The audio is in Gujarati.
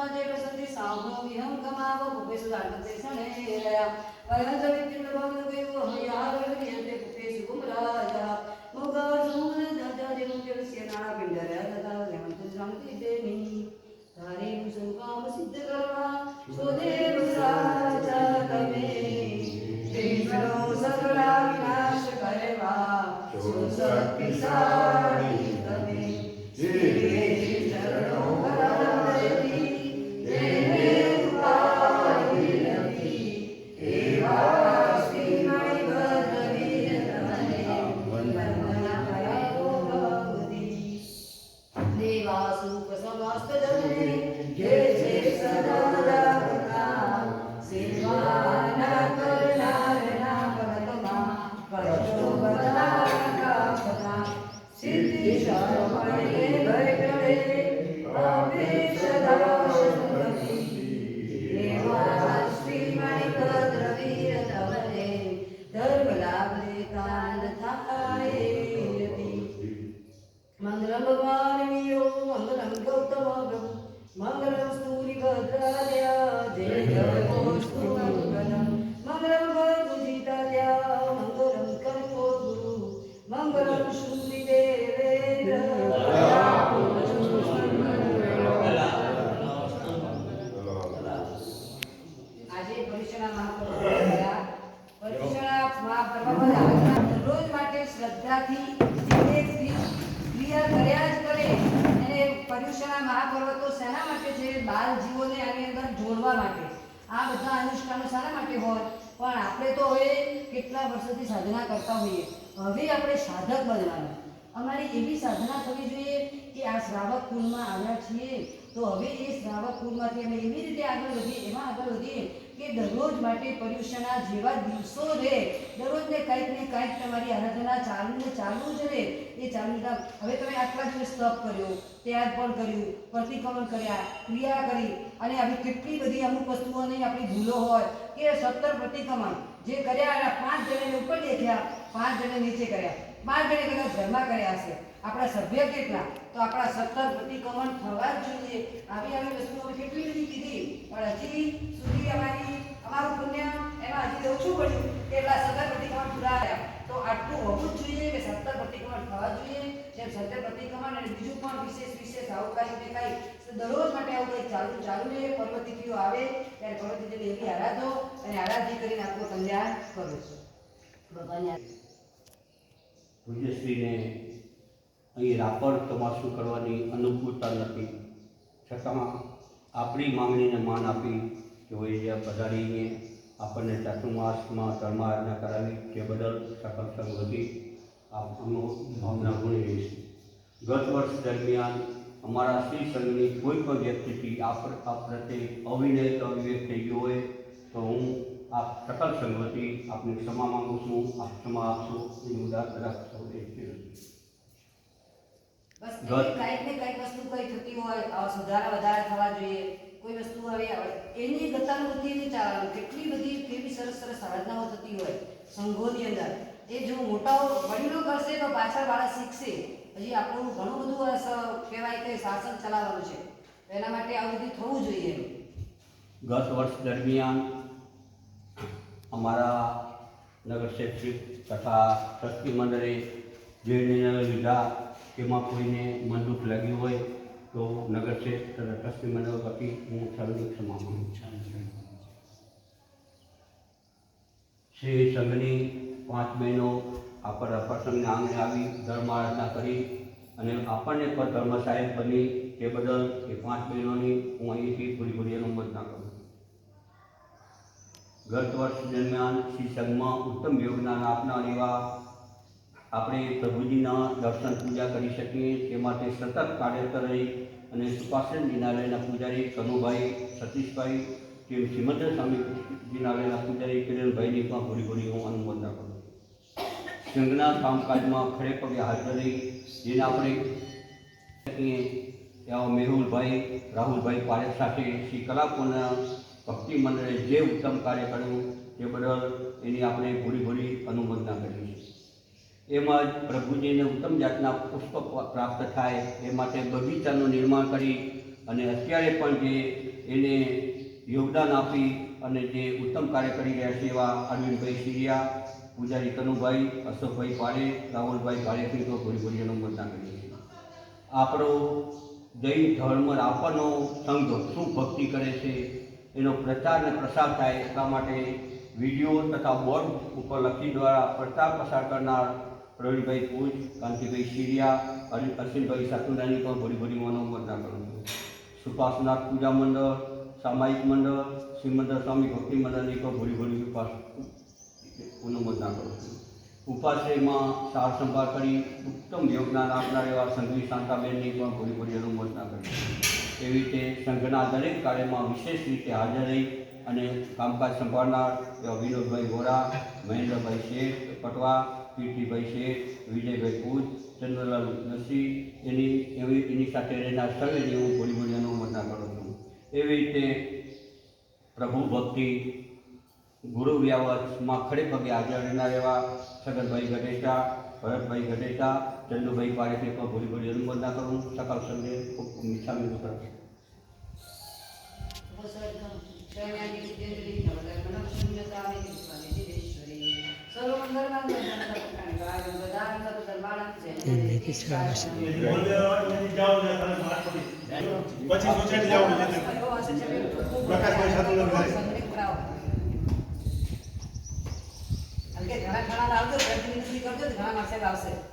સુતા જે વસંતિ સાંભળો, વિહંગ કમાવો, ભૂપે સુધાર્થતે સણે રહ્યા. અયંત વિપિન ભવન ગયો હયાર વિયતે ભૂપે સુગમ રાજા મુગર સુમન દાદા જે મુકે રસ્ય નાણા પિંડ રહ્યા દાદા હેમંત શાંતિ દેની તારે સંકામ સિદ્ધ સુખ સમસ્ત જને જે છે સદા રાખતા સેવાના કરનારના કષ્ટો બધા કાપતા સિદ્ધિ શરમણે ભય ટળે અમે સદા સંગતી એવા શ્રીમણિ ભદ્રવીર તમને ધર્મ લાભ દેતા શ્રદ્ધાથી ક્રિયા કર્યા જ કરે અને પર્યુષણના મહાપર્વ તો શેના માટે છે? બાલ આની અંદર જોડવા માટે. આ બધા અનુષ્ઠાનો શાના માટે હોય? પણ આપણે તો હવે કેટલા વર્ષોથી સાધના કરતા હોઈએ. હવે આપણે સાધક બનવાનું. અમારી એવી સાધના થવી જોઈએ કે આ શ્રાવક કુળમાં આવ્યા છીએ, તો હવે એ શ્રાવક કુળમાંથી અમે એવી રીતે આગળ વધીએ, એમાં આગળ વધીએ કે દરરોજ માટે પર્યુષણના જેવા દિવસો રહે. દરરોજ ને કંઈક ને કંઈક તમારી આરાધના ચાલુ ને ચાલુ જ રહે. એ ચાલુ હવે તમે આટલા દિવસ તપ કર્યો ત્યાગ પણ કર્યું, પ્રતિક્રમણ કર્યા, ક્રિયા કરી, અને આવી કેટલી બધી અમુક વસ્તુઓની આપણી ભૂલો હોય કે સત્તર પ્રતિક્રમણ જે કર્યા પાંચ જણાને ઉપર દેખ્યા પાંચ જણે નીચે કર્યા. પાંચ જણે કદાચ ઘરમાં કર્યા હશે. આપણા સભ્ય કેટલા? તો આપણા સત્તર પ્રતિક્રમણ થવા જ જોઈએ. આવી આવી વસ્તુઓ કેટલી બધી કીધી. પણ હજી સુધી અમારી, અમારું પુણ્ય એમાં હજી ઓછું પડ્યું કે એટલા સત્તર પ્રતિક્રમણ પૂરા આવ્યા તો આટલું હોવું જ જોઈએ કે સત્તર પ્રતિક્રમણ થવા જોઈએ. જેમ સત્તર પ્રતિક્રમણ અને બીજું પણ વિશેષ વિશેષ આવું કાંઈ ને દરરોજ માટે આવું કંઈક ચાલુ ચાલુ રહે પર્વતિથિઓ આવે. ત્યારે પર્વતિથિને એવી આરાધો અને આરાધ્ય કરીને આપણું કલ્યાણ કરો ભગવાનને પૂજ્યશ્રીને અહીં રાપર તમાશુ કરવાની અનુકૂળતા નથી. છતાં આપણી માંગણીને માન આપી તેઓએ જ્યાં પધારીને આપણને ચાતુર્માસમાં, ધર્મારાધના કરાવી તે બદલ સફળ વધી આપનો ભાવના ગુણી રહીશું. ગત વર્ષ દરમિયાન અમારા શ્રી સંઘની કોઈ પણ વ્યક્તિથી આપ પ્રત્યે અવિનય અવિવેક થઈ ગયો હોય સકલ સંગતિ આપને ક્ષમા માંગુ છું આપ ક્ષમા આપશો એ ઉદાર તરફ વિનંતી. બસ કંઈક ને કંઈક વસ્તુ કઈ થતી હોય આ સુધારા વધારા થવા જોઈએ કોઈ વસ્તુ હવે આવે એની ગતાનુગતિ નહીં ચાલવાનું કેટલી બધી કેવી સરસ સરસ સાધનાઓ થતી હોય સંઘોની અંદર. એ જો મોટાઓ વડીલો કરશે તો પાછળ વાળા શીખશે. હજી આપણું ઘણું બધું આ સ- કહેવાય કે શાસન ચલાવવાનું છે. એના માટે આવું બધું થવું જોઈએ. ગત વર્ષ દરમિયાન અમારા નગર શૈક્ષિક તથા ટ્રસ્ટી મંડળે જે નિર્ણયો લીધા તેમાં કોઈને મનદુખ લાગ્યું હોય તો નગર શેઠ તથા ટ્રસ્ટી મંડળ વતી હું સર્વની ક્ષમા માંગુ છું શ્રી સંઘની પાંચ બહેનો આપણા પ્રસંગને આંગણે આવી ધર્મ આરાધના કરી અને આપણને પણ ધર્મ સાહેબ બની તે બદલ એ પાંચ બહેનોની હું અહીંથી પૂરી પૂરી અનુમોદના કરું છું. ગત વર્ષ દરમિયાન શ્રી સંઘમાં ઉત્તમ યોગદાન આપનાર એવા આપણે પ્રભુજીના દર્શન પૂજા કરી શકીએ તે માટે સતત કાર્યરત રહી અને સુપાસન જિનાલયના પૂજારી કનુભાઈ સતીશભાઈ તેમ શ્રીમંત સ્વામી જિનાલયના પૂજારી કિરણભાઈની પણ ભૂરી ભૂરી હું અનુમોદન કરું સંઘના કામકાજમાં પગે હાજર રહી જેને આપણે શકીએ એવા મેહુલભાઈ, રાહુલભાઈ પારેખ સાથે શ્રી કલાપોના ભક્તિ મંડળે જે ઉત્તમ કાર્ય કર્યું તે બદલ એની આપણે ભૂરી ભૂરી અનુમોદના કરીએ એમાં પ્રભુજીને ઉત્તમ જાતના પુષ્પ પ્રાપ્ત થાય એ માટે બગીચાનું નિર્માણ કરી અને અત્યારે પણ જે એને યોગદાન આપી અને જે ઉત્તમ કાર્ય કરી રહ્યા છે એવા અરવિંદભાઈ સિરિયા, પૂજારી કનુભાઈ, અશોકભાઈ પાડે, રાહુલભાઈ પાડેથી તો ભૂરી ભૂરી અનુમોદના કરીએ આપણો જૈન ધર્મ આપવાનો સંઘ શું ભક્તિ કરે છે એનો પ્રચાર અને પ્રસાર થાય એટલા માટે વીડિયો તથા બોર્ડ ઉપર લખી દ્વારા પ્રચાર પ્રસાર કરનાર પ્રવીણભાઈ પૂજ, કાંતિભાઈ શિરિયા અને અશ્વિનભાઈ સાતુંડાની પણ ભરી ઘોડીમાંનો મતદાન કરું છું. સુપાસનાથ પૂજા મંડળ, સામાયિક મંડળ, શ્રીમંદર સ્વામી ભક્તિ મંડળની પણ ભરી ભરી ઉપાસ મતદાન કરું છું. ઉપાશ્રયમાં સાર સંભાળ કરી ઉત્તમ યોગદાન આપનાર એવા સંઘવી શાંતાબેનની પણ ભરી ભરી અનુમોદના કરી એવી રીતે સંઘના દરેક કાર્યમાં વિશેષ રીતે હાજર રહી અને કામકાજ સંભાળનાર એવા વિનોદભાઈ વોરા, મહેન્દ્રભાઈ શેઠ પટવા કીર્તિભાઈ શેઠ વિજયભાઈ પૂજ ચંદ્રલાલ નસી એની એવી એની સાથે રહેનાર સર્વેની હું બોલી ઘોડી અનુમોદના કરું છું. એવી રીતે પ્રભુ ભક્તિ ગુરુ વ્યાવતમાં ખડે પગે હાજર રહેનાર એવા છગનભાઈ ગઢેટા ભરતભાઈ ગઢેટા ચંદુભાઈ પારેખને પણ ભૂલી ભૂલી અનુમોદના કરું. સકાલ સંઘે ખૂબ વિદ્યાંજલિ નવદર્પણમ શૂન્યતામિતિ સ્વામિતિશ્વરી સર્વમંગલમંગલં સર્વકાર્યાણિ કારણં વદામि સર્વધર્માણાં જય શ્રી કૃષ્ણ. મંદિર જાઓ ને તમે વાત કરી. પછી સોસાયટી જાઓ ને પ્રકાશભાઈ સાધુનગર જાય. ઘણા ઘણા